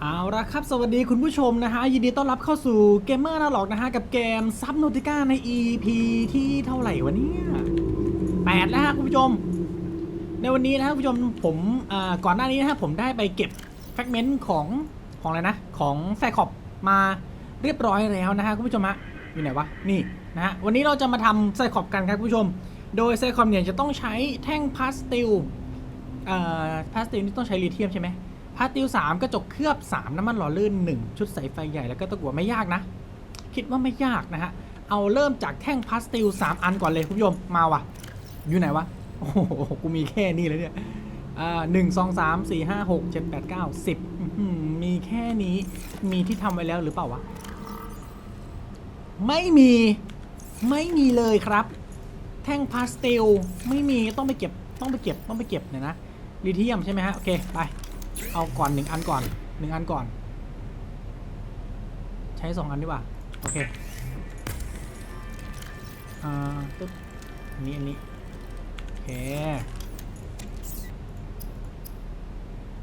เอาละครับ สวัสดีคุณผู้ชมนะฮะ ยินดีต้อนรับเข้าสู่เกมเมอร์นาหลอกนะฮะ กับเกมซับโนติก้าใน EP ที่เท่าไหร่วะเนี่ยแปดแล้วฮะคุณผู้ชม ในวันนี้นะครับคุณผู้ชมผมก่อนหน้านี้นะฮะผมได้ไปเก็บแฟกเมนต์ของของอะไรนะ ของไซคอบมาเรียบร้อยแล้วนะฮะคุณผู้ชมฮะอยู่ไหนวะ นี่นะฮะวันนี้เราจะมาทำไซคอบกันครับคุณผู้ชม โดยไซคอบเนี่ยจะต้องใช้แท่งพลาสติลพลาสติลนี่ต้องใช้ลิเธียมใช่ไหม พลาสติล3กระจกเคลือบ 3 น้ำมันหล่อลื่น 1 ชุดสายไฟใหญ่แล้วก็ตะกั่วไม่ยากนะ คิดว่าไม่ยากนะฮะ เอาเริ่มจากแท่งพลาสติล 3 อันก่อนเลยคุณผู้ชม มาวะอยู่ไหนวะ โอ้โห กูมีแค่นี้เลยเนี่ยหนึ่งสองสามสี่ห้าหกเจ็ดแปดเก้าสิบมีแค่นี้มีที่ทำไว้แล้วหรือเปล่าวะ ไม่มีไม่มีเลยครับ แท่งพาสเทลไม่มีต้องไปเก็บต้องไปเก็บต้องไปเก็บเนี่ยนะลิเทียมใช่ไหมฮะ โอเค ไป เอาก่อนหนึ่งอันก่อนหนึ่งอันก่อน ใช้สองอันดีกว่า โอเค อ่าปึ๊บอันนี้อันนี้ โอเค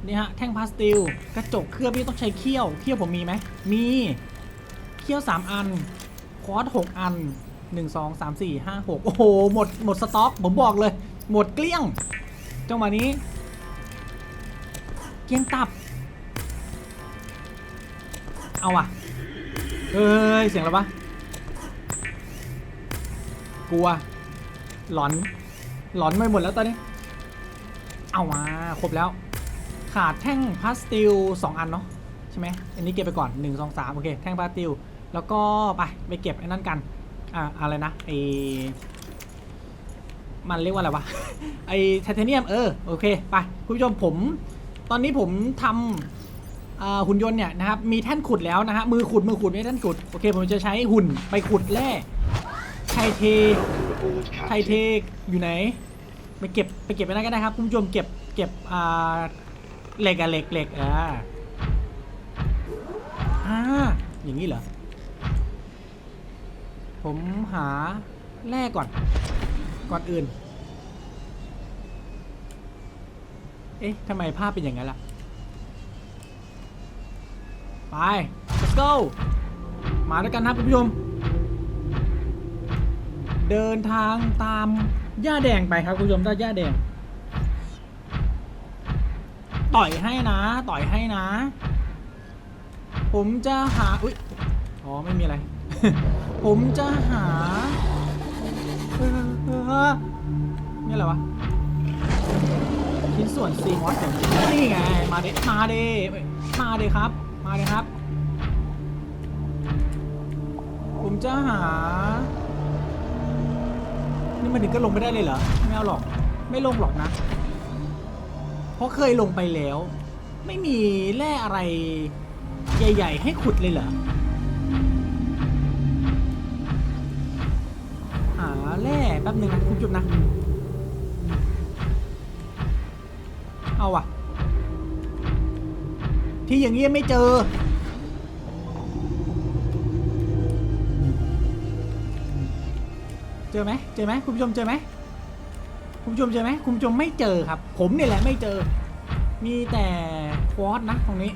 นี่ฮะ แท่งพาสเทลกระจกเคลือบนี่ต้องใช้เขี้ยว เขี้ยวผมมีไหม มี เขี้ยวสามอัน คอร์สหกอันหนึ่งสองสามสี่ห้าหกโอ้โห หมด หมดสต็อก ผมบอกเลย หมดเกลี้ยง จังหวะนี้ กลี้ยงตับ เอาอะเอ้ย เสียงอะไรวะ กลัว หลอน หลอนไม่หมดแล้วตอนนี้ เอามาครบแล้ว ขาดแท่งพลาสติลสองอันเนาะใช่ไหมอันนี้เก็บไปก่อนหนึ่งสองสามโอเค แท่งพลาสติล แล้วก็ไปไปเก็บไอ้นั่นกัน อ่าอะไรนะไอมันเรียกว่าอะไรวะ ไอไทเทเนียม เออ โอเค ไป คุณผู้ชมผม อนนี้ผมทำหุ่นยนต์เนี่ยนะครับมีแท่นขุดแล้วนะฮะมือขุดมือขุดไม่ใช่แท่นขุดโอเคผมจะใช้หุ่นไปขุดแร่ไทเทไทเทอยู่ไหนไปเก็บไปเก็บไปนั่นก็ได้ครับคุณผู้ชมเก็บเก็บอ่าเหล็กอะเหล็กเหล็กอ่าอ่าอย่างนี้เหรอผมหาแร่ก่อนก่อนอื่น เอ๊ะทำไมภาพเป็นอย่างนั้นล่ะ ไป let's go มาด้วยกันครับคุณผู้ชม เดินทางตามหญ้าแดงไปครับคุณผู้ชมถ้าหญ้าแดง ต่อยให้นะ ต่อยให้นะ ผมจะหา อุ๊ย อ๋อ ไม่มีอะไร ผมจะหาเอ่อนี่อะไรวะ ชิ้นส่วนซีมอสอย่างนี่ไง มาเดมาเดมาเดครับ มาเดครับ ผมจะหา นี่มาถึงก็ลงไม่ได้เลยเหรอ ไม่เอาหรอก ไม่ลงหรอกนะ เพราะเคยลงไปแล้ว ไม่มีแร่อะไร ใหญ่ ๆ ให้ขุดเลยเหรอ หาแร่แป๊บหนึ่งนะคุณผู้ชมนะ เอาอะที่อย่างนี้ไม่เจอ เจอไหมเจอไหมคุณผู้ชมเจอไหมคุณผู้ชมเจอไหมคุณผู้ชมไม่เจอครับ ผมเนี่ยแหละไม่เจอ มีแต่ควอตนะตรงนี้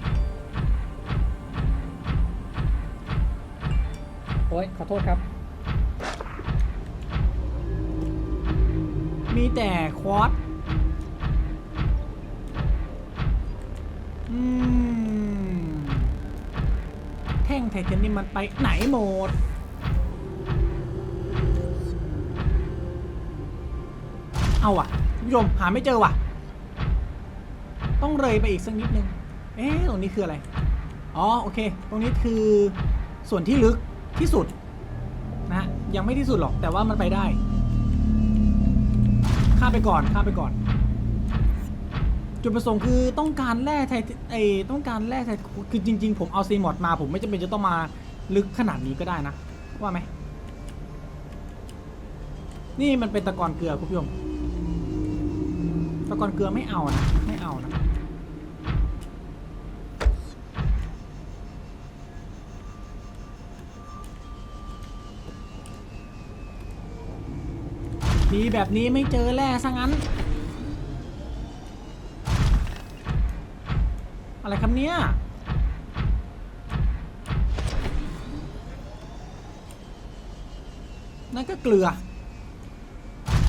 โอ้ยขอโทษครับ มีแต่ควอต อืม แท่งไทเทเนียมมันไปไหนหมด เอาว่ะคุณผู้ชมหาไม่เจอว่ะ ต้องเลยไปอีกสักนิดนึง เอ๊ะ ตรงนี้คืออะไร อ๋อ โอเค ตรงนี้คือส่วนที่ลึกที่สุด นะฮะยังไม่ที่สุดหรอกแต่ว่ามันไปได้ข้ามไปก่อนข้ามไปก่อน จุดประสงค์คือต้องการแร่ไทไอต้องการแร่ไทคือจริง ๆ ผมเอาซีมอดมา ผมไม่จำเป็นจะต้องมาลึกขนาดนี้ก็ได้นะ ว่าไหม นี่มันเป็นตะกอนเกลือคุณผู้ชมตะกอนเกลือไม่เอานะ ไม่เอานะดีแบบนี้ไม่เจอแร่ซะงั้น อะไรครับเนี่ย นั่นก็เกลือ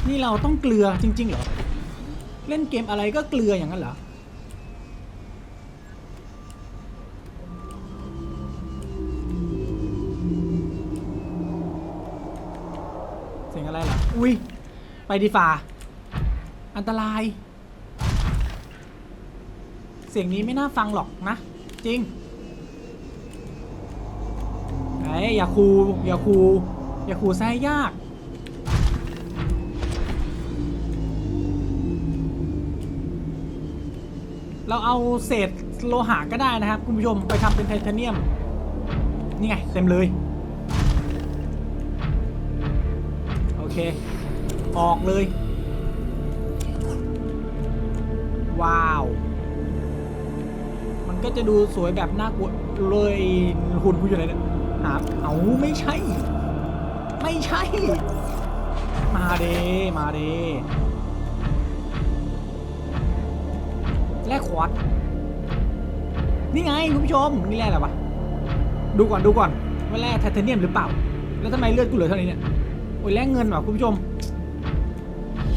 นี่เราต้องเกลือจริง ๆ เหรอ เล่นเกมอะไรก็เกลืออย่างนั้นเหรอสียงอะไรเหรอ อุ้ยไปดีฟ่า อันตราย เสียงนี้ไม่น่าฟังหรอกนะ จริงไอ้ยอย่าคูอย่าคูอย่าคูแซ่ยาก เราเอาเศษโลหะก็ได้นะครับ คุณผู้ชมไปทำเป็นไทเทเนียม นี่ไง เต็มเลย โอเค ออกเลย ว้าว ก็จะดูสวยแบบน่ากลัวเลยหุ่นผู้อยู่ไหนเนี่ยหาเอาไม่ใช่ ไม่ใช่ มาเดมาเดแลกขวดนี่ไงคุณผู้ชมนี่แลกอะไรวะดูก่อนดูก่อนว่าแลกไทเทเนียมหรือเปล่า แล้วทำไมเลือดกูเหลือเท่านี้เนี่ยโอ้ยแลกเงินว่ะคุณผู้ชม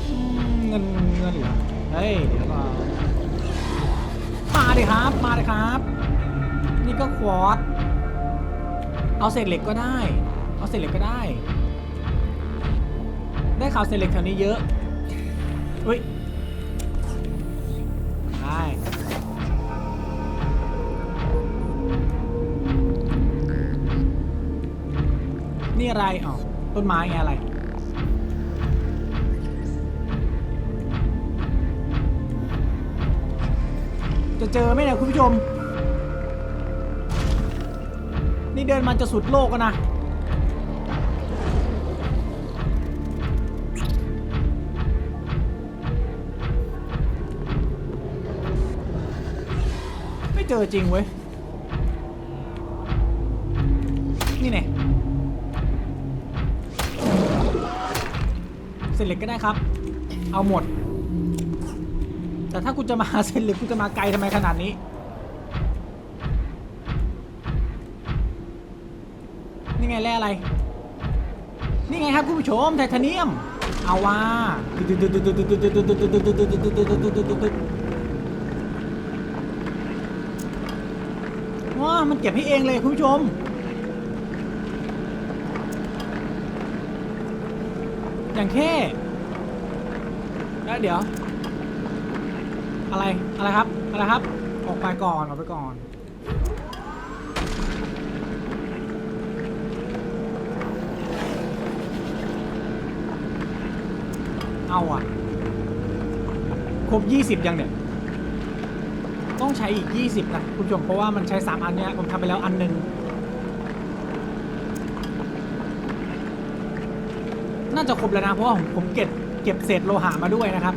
อืมเงินเงินเหรอเฮ้ยเดี๋ยวก่อน มาเลยครับ มาเลยครับ นี่ก็ควอตเอาเศษเหล็กก็ได้ เอาเศษเหล็กก็ได้ ได้ข่าวเศษเหล็กแถวนี้เยอะเฮ้ยได้นี่อะไรอ๋อต้นไม้ไงอะไร จะเจอไหมเนี่ยคุณผู้ชม นี่เดินมาจะสุดโลกแล้วนะ ไม่เจอจริงเว้ย นี่ไงเส้นเหล็กก็ได้ครับ เอาหมด แต่ถ้ากูจะมาเส้นเหล็กกูจะมาไกลทำไมขนาดนี้ นี่ไงแร่อะไร นี่ไงครับคุณผู้ชมไทเทเนียม เอาว่าว้ามันเก็บให้เองเลยคุณผู้ชมอย่างแค่แล้วเดี๋ยว อะไร อะไรครับ อะไรครับ ออกไปก่อน ออกไปก่อน เอาอะ ครบ 20 ยังเนี่ย ต้องใช้อีก 20 นะคุณผู้ชม เพราะว่ามันใช้ 3 อันเนี้ย ผมทำไปแล้วอันหนึ่งน่าจะครบแล้วนะ เพราะว่าผมผมเก็บเก็บเศษโลหะมาด้วยนะครับ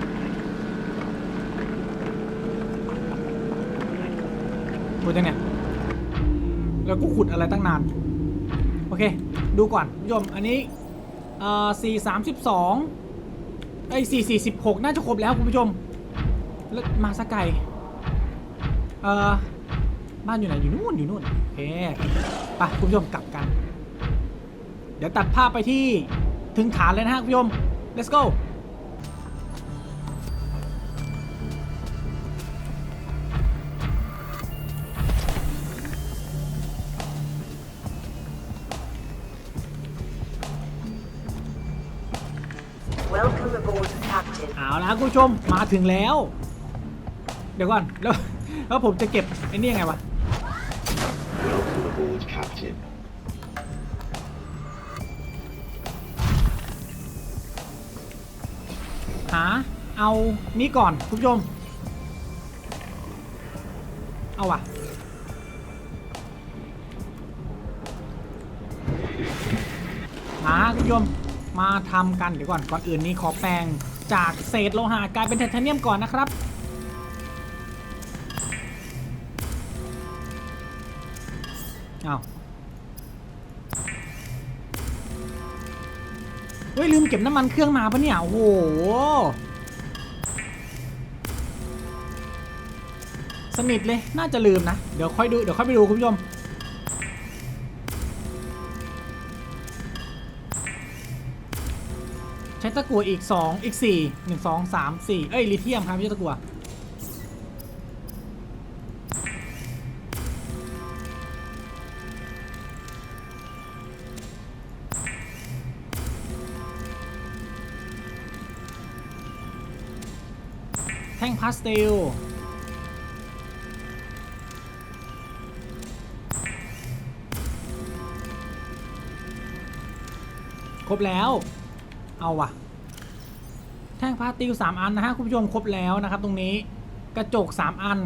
หมดยังเนี่ย แล้วก็ขุดอะไรตั้งนาน โอเค ดูก่อนคุณผู้ชมอันนี้เอ่อสี่สามสิบสองไอ้สี่สี่สิบหกน่าจะครบแล้วคุณผู้ชม แล้วมาสกไก่เอ่อบ้านอยู่ไหนอยู่นู่นอยู่นู่นโอเคไปคุณผู้ชมกลับกัน เดี๋ยวตัดภาพไปที่ถึงฐานเลยนะฮะคุณผู้ชม let's go เอาละคุณผู้ชมมาถึงแล้ว เดี๋ยวก่อนแล้วแล้วผมจะเก็บไอ้นี่ยังไงวะ Welcome aboard, Captain. หาเอานี้ก่อนคุณผู้ชม เอาว่ะ มาคุณผู้ชมมาทำกันเดี๋ยวก่อนก่อนอื่นนี้ขอแปลง จากเศษโลหะกลายเป็นไทเทเนียมก่อนนะครับเอาเฮ้ย ลืมเก็บน้ำมันเครื่องมาปะเนี่ย โอ้โห สนิทเลย น่าจะลืมนะ เดี๋ยวค่อยดู เดี๋ยวค่อยไปดูคุณผู้ชม ตะกัวอีก 2 อีก 4 1 2 3 4 เอ้ยลิเธียมครับไม่ใช่ตะกัวแท่งพาสเทลครบแล้ว เอาว่ะ ท่งพาสติลสามอันนะฮะคุณผู้ชมครบแล้วนะครับ ตรงนี้กระจกสามอัน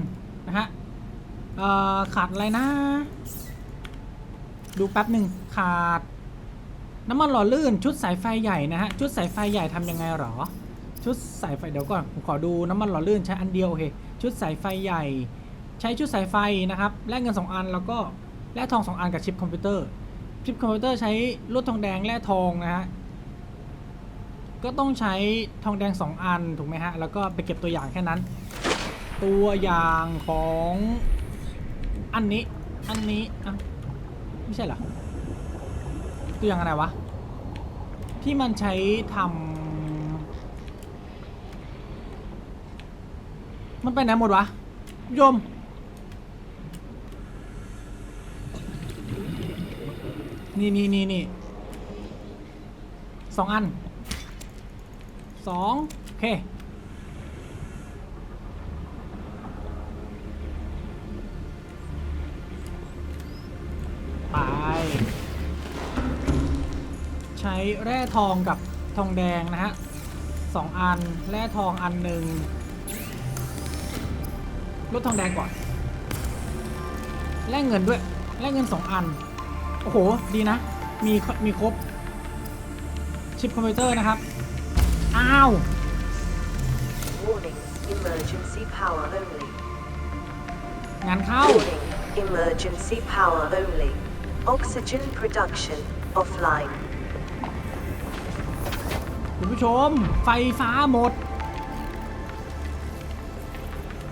นะฮะขาดอะไรนะ ดูแป๊บหนึ่งขาด น้ำมันหล่อลื่นชุดสายไฟใหญ่นะฮะชุดสายไฟใหญ่ทำยังไงหรอ ชุดสายไฟเดี๋ยวก่อนผมขอดูน้ำมันหล่อลื่นใช้อันเดียวโอเคชุดสายไฟใหญ่ ใช้ชุดสายไฟนะครับแลกเงิน 2 อันแล้วก็แลกทอง 2 อันกับชิปคอมพิวเตอร์ชิปคอมพิวเตอร์ใช้ลวดทองแดงแร่ทองนะฮะ ก็ต้องใช้ทองแดง 2 อันถูกไหมฮะ แล้วก็ไปเก็บตัวอย่างแค่นั้น ตัวอย่างของอันนี้ อันนี้อะไม่ใช่เหรอ ตัวอย่างอะไรวะ ที่มันใช้ทำมันไปไหนหมดวะคุณผู้ชมนี่นี่นี่นี่สองอัน สองโอเค ไป ใช้แร่ทองกับทองแดงนะฮะสองอัน แร่ทองอันหนึ่งลดทองแดงก่อน แลกเงินด้วย แลกเงินสองอัน โอ้โห ดีนะ มี มีครบ ชิปคอมพิวเตอร์นะครับ อ้าว Warning, emergency power only. งานเข้า Warning, emergency power only. Oxygen production offline. คุณผู้ชม ไฟฟ้าหมด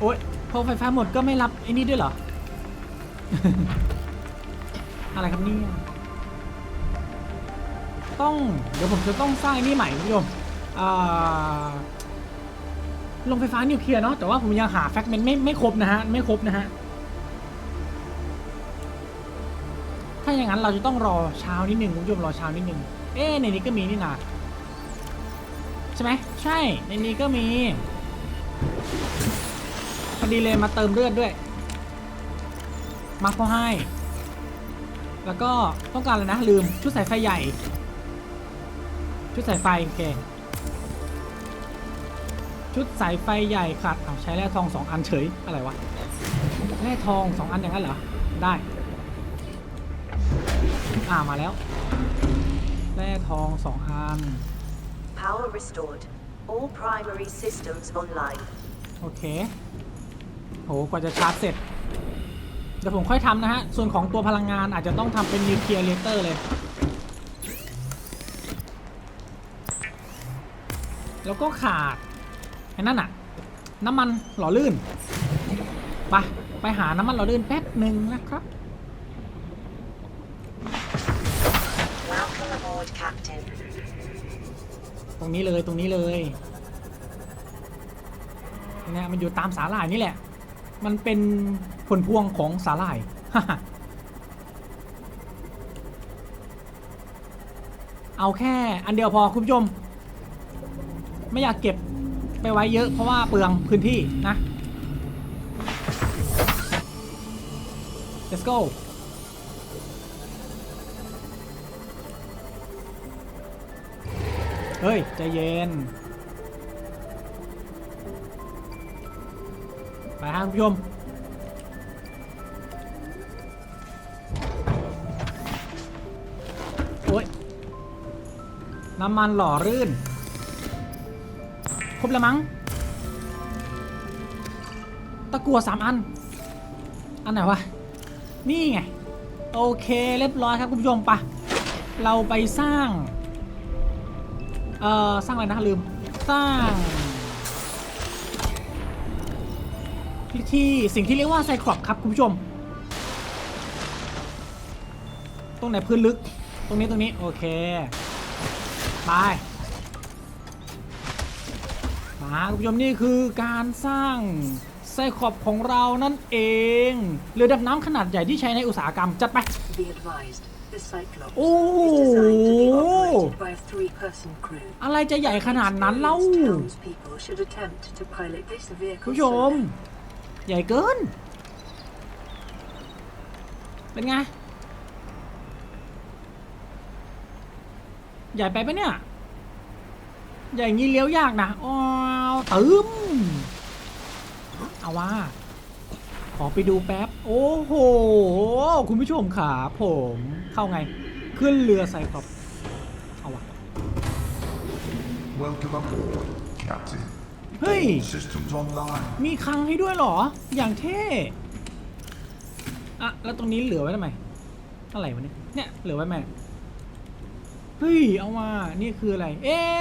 โอ๊ยพอไฟฟ้าหมดก็ไม่รับไอ้นี่ด้วยเหรอ อะไรครับเนี่ยต้อง เดี๋ยวผมจะต้องสร้างไอ้นี่ใหม่คุณผู้ชม อ่าโรงไฟฟ้านิวเคลียร์เนาะแต่ว่าผมยังหาแฟกเมนต์ไม่ไม่ครบนะฮะ ไม่ครบนะฮะ ถ้าอย่างนั้นเราจะต้องรอเช้านิดหนึ่งคุณผู้ชมรอเช้านิดหนึ่งเอ๊ในนี้ก็มีนี่นาใช่ไหมใช่ในนี้ก็มีพอดีเลยมาเติมเลือดด้วย มาเขาให้ แล้วก็ต้องการอะไรนะลืมชุดสายไฟใหญ่ ชุดสายไฟโอเค ชุดสายไฟใหญ่ขาดเอาวใช้แร่ทองสองอันเฉย อะไรวะ แร่ทองสองอันอย่างนั้นเหรอ ได้ อ่ามาแล้ว แร่ทองสองอัน Power restored. All primary systems online. โอเค โห กว่าจะชาร์จเสร็จ เดี๋ยวผมค่อยทำนะฮะ ส่วนของตัวพลังงานอาจจะต้องทำเป็นนิวเคลียร์เรเตอร์เลย แล้วก็ขาด ไอ้นั่นอะน้ำมันหล่อลื่นไปไปหาน้ำมันหล่อลื่นแป๊บหนึ่งนะครับ Welcome aboard, Captain. ตรงนี้เลยตรงนี้เลยเนี่ยมันอยู่ตามสาหร่ายนี่แหละ มันเป็นผลพวงของสาหร่าย เอาแค่อันเดียวพอคุณผู้ชม ไม่อยากเก็บ ไปไว้เยอะเพราะว่าเปลืองพื้นที่นะ let's go เฮ้ย ใจเย็น ไปฮะคุณผู้ชมโอ้ยน้ำมันหล่อรื่น ครบแล้วมั้ง ตะกัวสามอัน อันไหนวะ นี่ไง โอเคเรียบร้อยครับคุณผู้ชมไปะเราไปสร้าง เอ่อ สร้างอะไรนะลืม สร้างที่สิ่งที่เรียกว่าไซครอปครับคุณผู้ชม ตรงไหนพื้นลึก ตรงนี้ตรงนี้ โอเค ไป อ่าคุณผู้ชมนี่คือการสร้างไซคอบของเรานั่นเองเรือดำน้ำขนาดใหญ่ที่ใช้ในอุตสาหกรรมจัดไป Be advised, the Cyclops Oh. is designed to be operated by a three-person crew. อะไรจะใหญ่ขนาดนั้นเล่า Experienced townspeople should attempt to pilot this คุณ vehicle ผู้ชม solo. ใหญ่เกิน เป็นไง ใหญ่ไปปะเนี่ย ใหญ่งี้เลี้ยวยากนะอ้าวตึมเอาว่า ขอไปดูแป๊บ โอ้โห คุณผู้ชมขาผม เข้าไง ขึ้นเรือไซคลอปส์เอาวะ Welcome aboard, Captain. เฮ้ย All systems online. มีคลังให้ด้วยเหรอ อย่างเท่อะแล้วตรงนี้เหลือไว้ทำไมอะไรวะเนี่ย เนี่ย เหลือไว้ไหมเฮ้ย เอามา นี่คืออะไร เอ๊ะ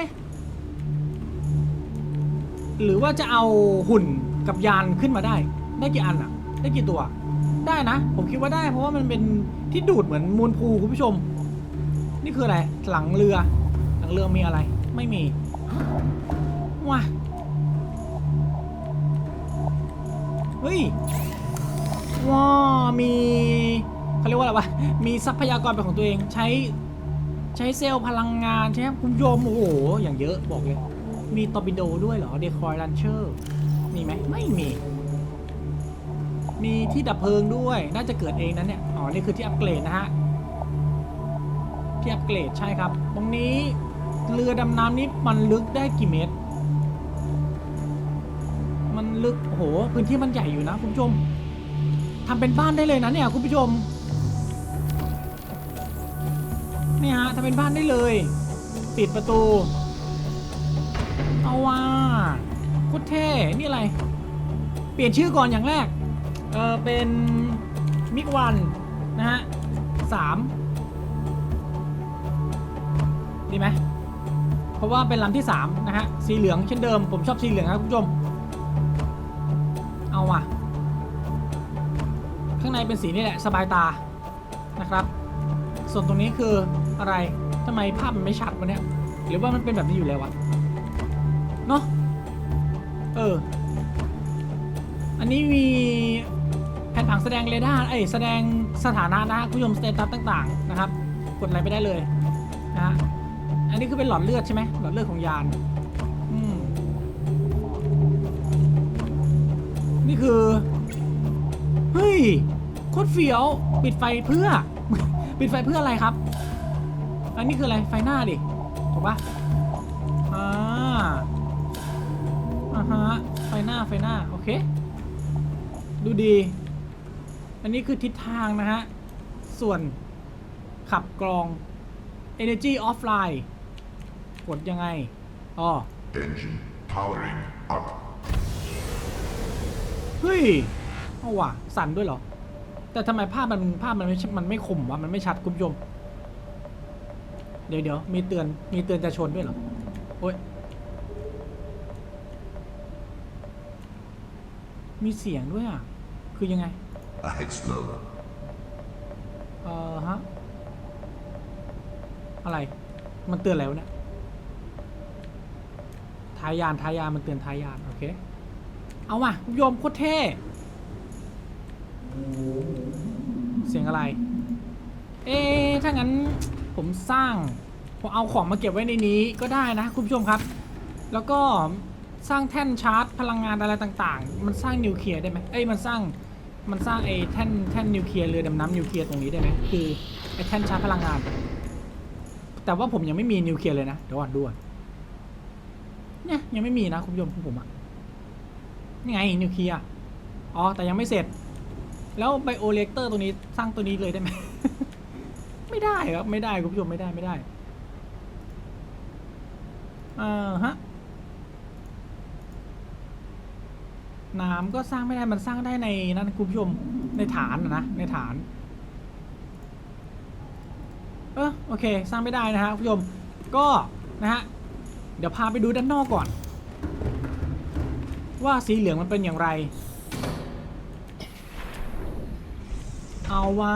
หรือว่าจะเอาหุ่นกับยานขึ้นมาได้ ได้กี่อันอะได้กี่ตัว ได้นะ ผมคิดว่าได้ เพราะว่ามันเป็นที่ดูดเหมือนมูลพูคุณผู้ชม นี่คืออะไร หลังเรือ หลังเรือมีอะไร ไม่มีว้าเฮ้ยว้ามีเขาเรียกว่าอะไรวะ มีทรัพยากรเป็นของตัวเอง ใช้ ใช้เซลล์พลังงานใช่ไหมคุณผู้ชมโอ้โห อย่างเยอะบอกเลย มีตอร์ปิโดด้วยเหรอ เดคอยลันเชอร์ มีไหม ไม่มี มีที่ดับเพลิงด้วย น่าจะเกิดเองนั้นเนี่ย อ๋อ นี่คือที่อัปเกรดนะฮะ ที่อัปเกรดใช่ครับ ตรงนี้เรือดำน้ำนี้มันลึกได้กี่เมตร มันลึก โห พื้นที่มันใหญ่อยู่นะคุณผู้ชมทำเป็นบ้านได้เลยนะเนี่ยคุณผู้ชมนี่ฮะทำเป็นบ้านได้เลย ปิดประตู เอาว่าโคตรเท่ นี่อะไร เปลี่ยนชื่อก่อนอย่างแรก เออเป็นมิกวันนะฮะสามดีไหมเพราะว่าเป็นลำที่ 3 นะฮะ สีเหลืองเช่นเดิม ผมชอบสีเหลืองครับคุณผู้ชม เอาว่ะ ข้างในเป็นสีนี่แหละ สบายตา นะครับ ส่วนตรงนี้คืออะไรทำไมภาพมันไม่ชัดวะเนี่ย หรือว่ามันเป็นแบบนี้อยู่แล้ววะ เนาะเออ อันนี้มีแผ่นผังแสดงเรดาร์เอ้ยแสดงสถานะนะฮะคุณผู้ชมสเตตัสต่างๆนะครับ กดอะไรไปได้เลยนะฮะอันนี้คือเป็นหลอดเลือดใช่ไหมหลอดเลือดของยานอืมนี่คือ เฮ้ยโคตรเฟี้ยว ปิดไฟเพื่อ ปิดไฟเพื่ออะไรครับ อันนี้คืออะไรไฟหน้าดิถูกปะ ฮะ ไฟหน้า ไฟหน้า โอเค ดูดี อันนี้คือทิศทางนะฮะ ส่วนขับกรอง Energy Offline กดยังไง อ๋อ Engine powering up. เฮ้ย เอาว่ะ สั่นด้วยเหรอ แต่ทำไมภาพมันภาพมันไม่มันไม่คมวะ มันไม่ชัดคุณผู้ชม เดี๋ยวเดี๋ยวมีเตือน มีเตือนจะชนด้วยเหรอ โอ้ย มีเสียงด้วยอะ คือยังไง Ahead slower. เออฮะ อะไร มันเตือนอะไรวะเนี่ยทายานทายานมันเตือนทายาน โอเค เอาว่ะคุณผู้ชมโคตรเท่ เสียงอะไร เอ๊ะถ้างั้นผมสร้าง ผมเอาของมาเก็บไว้ในนี้ก็ได้นะ คุณผู้ชมครับ แล้วก็ สร้างแท่นชาร์จพลังงานอะไรต่างๆ มันสร้างนิวเคลียร์ได้ไหมเอ้ยมันสร้างมันสร้างไอ้แท่นแท่นนิวเคลียร์เรือดำน้ำนิวเคลียร์ตรงนี้ได้ไหมคือไอ้แท่นชาร์จพลังงาน แต่ว่าผมยังไม่มีนิวเคลียร์เลยนะเดี๋ยวก่อนดูก่อนเนี่ยยังไม่มีนะคุณผู้ชมของผมอะนี่ไงนิวเคลียร์อ๋อแต่ยังไม่เสร็จ แล้วไบโอเรกเตอร์ตรงนี้สร้างตัวนี้เลยได้ไหมไม่ได้ครับไม่ได้คุณผู้ชมไม่ได้ไม่ได้อ่าฮะ น้ำก็สร้างไม่ได้มันสร้างได้ในนั้นคุณผู้ชมในฐานนะนะในฐาน เออโอเค สร้างไม่ได้นะฮะคุณผู้ชมก็นะฮะเดี๋ยวพาไปดูด้านนอกก่อน ว่าสีเหลืองมันเป็นอย่างไร เอาว่า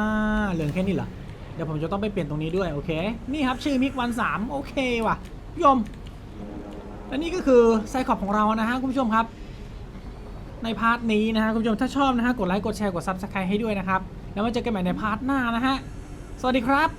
เหลืองแค่นี้เหรอเดี๋ยวผมจะต้องไปเปลี่ยนตรงนี้ด้วยโอเค นี่ครับชื่อมิกวันสามโอเคว่ะคุณผู้ชมและนี่ก็คือไซคอบของเรานะฮะคุณผู้ชมครับ ในพาร์ทนี้นะฮะคุณผู้ชมถ้าชอบนะฮะกดไลค์กดแชร์กดซับสไครต์ให้ด้วยนะครับ แล้วมาเจอกันใหม่ในพาร์ทหน้านะฮะสวัสดีครับ